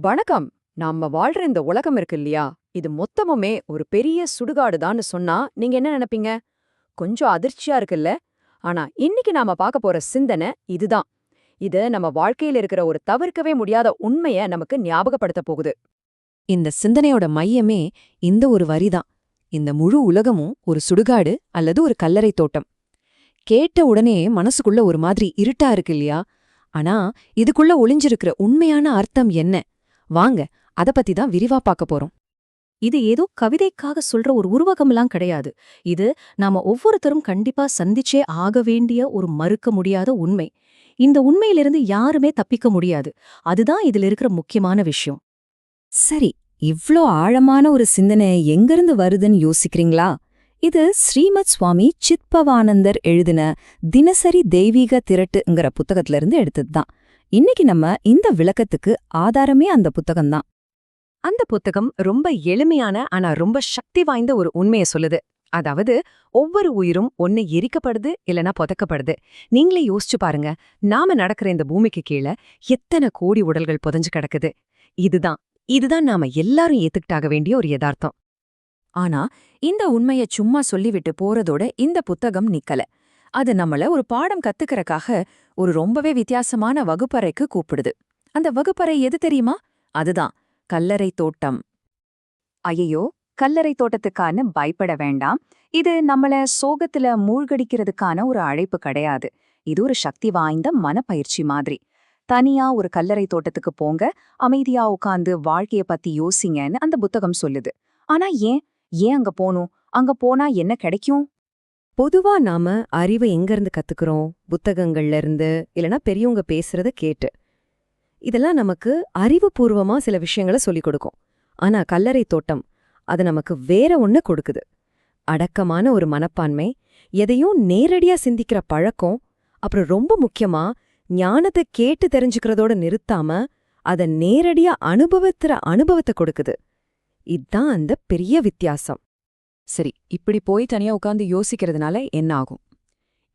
வணக்கம். நாம வாழ்ற இந்த உலகம் இருக்கு இல்லையா? இது மொத்தமுமே ஒரு பெரிய சுடுகாடுதான்னு சொன்னா நீங்க என்ன நினைப்பீங்க? கொஞ்சம் அதிர்ச்சியா இருக்குல்ல? ஆனா இன்னைக்கு நாம பார்க்க போற சிந்தனை இதுதான். இது நம்ம வாழ்க்கையில இருக்கிற ஒரு தவிர்க்கவே முடியாத உண்மைய நமக்கு ஞாபகப்படுத்த போகுது. இந்த சிந்தனையோட மையமே இந்த ஒரு வரிதான். இந்த முழு உலகமும் ஒரு சுடுகாடு அல்லது ஒரு கல்லறை தோட்டம். கேட்ட உடனே மனசுக்குள்ள ஒரு மாதிரி இருட்டா இருக்கு இல்லையா? ஆனா இதுக்குள்ள ஒளிஞ்சிருக்கிற உண்மையான அர்த்தம் என்ன? வாங்க அத பத்தி தான் விரிவா பார்க்க போறோம். இது ஏதோ கவிதைக்காக சொல்ற ஒரு உருவகம்லாம் கிடையாது. இது நாம ஒவ்வொருத்தரும் கண்டிப்பா சந்திச்சே ஆக வேண்டிய ஒரு மறுக்க முடியாத உண்மை. இந்த உண்மையிலிருந்து யாருமே தப்பிக்க முடியாது. அதுதான் இதுல இருக்கிற முக்கியமான விஷயம். சரி இவ்ளோ ஆழமான ஒரு சிந்தனை எங்கிருந்து வருதுன்னு யோசிக்கிறீங்களா? இது ஸ்ரீமத் சுவாமி சித்பவானந்தர் எழுதின தினசரி தெய்வீக திரட்டுங்கிற புத்தகத்துல இருந்து எடுத்ததுதான் இன்னைக்கு நம்ம இந்த விளக்கத்துக்கு ஆதாரமே அந்த புத்தகம்தான் அந்த புத்தகம் ரொம்ப எளிமையான ஆனா ரொம்ப சக்தி வாய்ந்த ஒரு உண்மையை சொல்லுது. அதாவது ஒவ்வொரு உயிரும் ஒன்னு எரிக்கப்படுது இல்லனா புதைக்கப்படுது. நீங்களே யோசிச்சு பாருங்க நாம நடக்கிற இந்த பூமிக்கு கீழே எத்தனை கோடி உடல்கள் புதஞ்சு கிடக்குது. இதுதான் இதுதான் நாம எல்லாரும் ஏத்துக்கிட்டாக வேண்டிய ஒரு யதார்த்தம். ஆனா இந்த உண்மைய சும்மா சொல்லிவிட்டு போறதோட இந்த புத்தகம் நிக்கல. அது நம்மள ஒரு பாடம் கத்துக்கறக்காக ஒரு ரொம்பவே வித்தியாசமான வகுப்பறைக்கு கூப்பிடுது. அந்த வகுப்பறை எது தெரியுமா? அதுதான் கல்லறை தோட்டம். ஐயோ கல்லறை தோட்டத்துக்கான பயப்பட வேண்டாம். இது நம்மள சோகத்துல மூழ்கடிக்கிறதுக்கான ஒரு அழைப்பு கிடையாது. இது ஒரு சக்தி வாய்ந்த மனப்பயிற்சி மாதிரி. தனியா ஒரு கல்லறை தோட்டத்துக்கு போங்க அமைதியா உட்காந்து வாழ்க்கைய பத்தி யோசிங்கன்னு அந்த புத்தகம் சொல்லுது. ஆனா ஏன்? ஏன் அங்க போகணும் அங்க போனா என்ன கிடைக்கும்? பொதுவா நாம அறிவை எங்கிருந்து கத்துக்கிறோம்? புத்தகங்கள்ல இருந்து இல்லனா பெரியவங்க பேசுறத கேட்டு. இதெல்லாம் நமக்கு அறிவுபூர்வமா சில விஷயங்களை சொல்லிக் கொடுக்கும். ஆனா கல்லறை தோட்டம் அது நமக்கு வேற ஒண்ணு கொடுக்குது. அடக்கமான ஒரு மனப்பான்மை எதையும் நேரடியா சிந்திக்கிற பழக்கம் அப்புறம் ரொம்ப முக்கியமா ஞானத்தை கேட்டு தெரிஞ்சுக்கிறதோட நிறுத்தாம அத நேரடியா அனுபவித்துற அனுபவத்தை கொடுக்குது. இதுதான் அந்த பெரிய வித்தியாசம். சரி இப்படி போய் தனியா உட்காந்து யோசிக்கிறதுனால என்ன ஆகும்?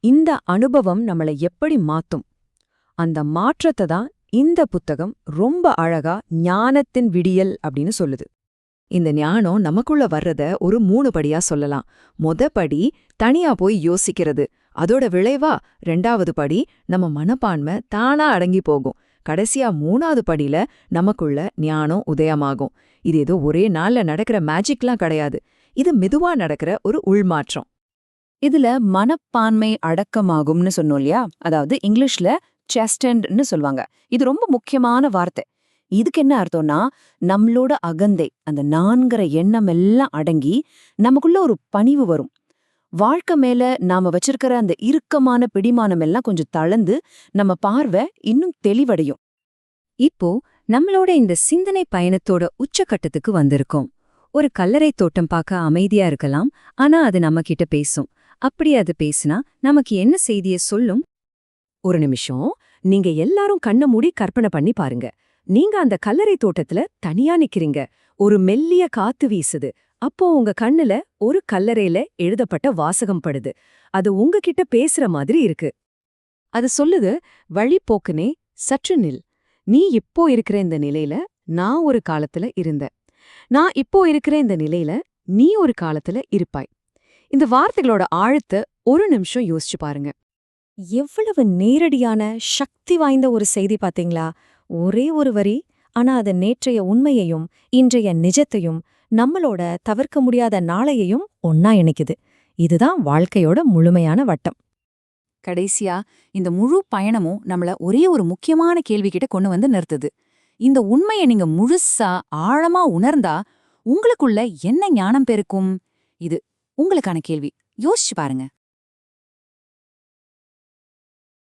இந்த அனுபவம் நம்மளை எப்படி மாத்தும்? அந்த மாற்றத்தை தான் இந்த புத்தகம் ரொம்ப அழகா ஞானத்தின் விடியல் அப்படின்னு சொல்லுது. இந்த ஞானம் நமக்குள்ள வர்றத ஒரு மூணு படியா சொல்லலாம். மொத படி தனியா போய் யோசிக்கிறது. அதோட விளைவா ரெண்டாவது படி நம்ம மனப்பான்மை தானா அடங்கி போகும். கடைசியா மூணாவது படியில நமக்குள்ள ஞானம் உதயமாகும். இது ஏதோ ஒரே நாள்ல நடக்கிற மேஜிக்லாம் கிடையாது. இது மெதுவா நடக்கிற ஒரு உள்மாற்றம். இதுல மனப்பான்மை அடக்கமாகும்னு சொன்னோம் இல்லையா? அதாவது இங்கிலீஷ்ல செஸ்டன்ட்னு சொல்லுவாங்க. இது ரொம்ப முக்கியமான வார்த்தை. இதுக்கு என்ன அர்த்தம்னா நம்மளோட அகந்தை அந்த நான்கிற எண்ணம் எல்லாம் அடங்கி நமக்குள்ள ஒரு பணிவு வரும். வாழ்க்கை மேல நாம வச்சிருக்கிற அந்த இறுக்கமான பிடிமானம் எல்லாம் கொஞ்சம் தளர்ந்து நம்ம பார்வை இன்னும் தெளிவடையும். இப்போ நம்மளோட இந்த சிந்தனை பயணத்தோட உச்சக்கட்டத்துக்கு வந்திருக்கோம். ஒரு கல்லறை தோட்டம் பார்க்க அமைதியா இருக்கலாம். ஆனா அது நம்ம கிட்ட பேசும். அப்படி அது பேசுனா நமக்கு என்ன செய்திய சொல்லும்? ஒரு நிமிஷம். நீங்க எல்லாரும் கண்ண மூடி கற்பனை பண்ணி பாருங்க. நீங்க அந்த கல்லறை தோட்டத்துல தனியா நிக்கிறீங்க. ஒரு மெல்லிய காத்து வீசுது. அப்போ உங்க கண்ணுல ஒரு கல்லறையில எழுதப்பட்ட வாசகம் படுது. அது உங்ககிட்ட பேசுற மாதிரி இருக்கு. அது சொல்லுது வழிப்போக்குனே சற்று நில். நீ இப்போ இருக்கிற இந்த நிலையில நான் ஒரு காலத்துல இருந்தேன். நான் இப்போ இருக்கிற இந்த நிலையில நீ ஒரு காலத்துல இருப்பாய். இந்த வார்த்தைகளோட ஆழத்தை ஒரு நிமிஷம் யோசிச்சு பாருங்க. எவ்வளவு நேரடியான சக்தி வாய்ந்த ஒரு செய்தி பாத்தீங்களா ஒரே ஒரு வரி ஆனா அது நேற்றைய உண்மையையும் இன்றைய நிஜத்தையும் நம்மளோட தவிர்க்க முடியாத நாளையையும் ஒன்னா இணைக்குது. இதுதான் வாழ்க்கையோட முழுமையான வட்டம். கடைசியா இந்த முழு பயணமும் நம்மள ஒரே ஒரு முக்கியமான கேள்விக்கிட்ட கொண்டு வந்து நிறுத்துது. இந்த உண்மையை நீங்க முழுசா ஆழமா உணர்ந்தா உங்களுக்குள்ள என்ன ஞானம் பெருக்கும்? இது உங்களுக்கான கேள்வி. யோசிச்சு பாருங்க.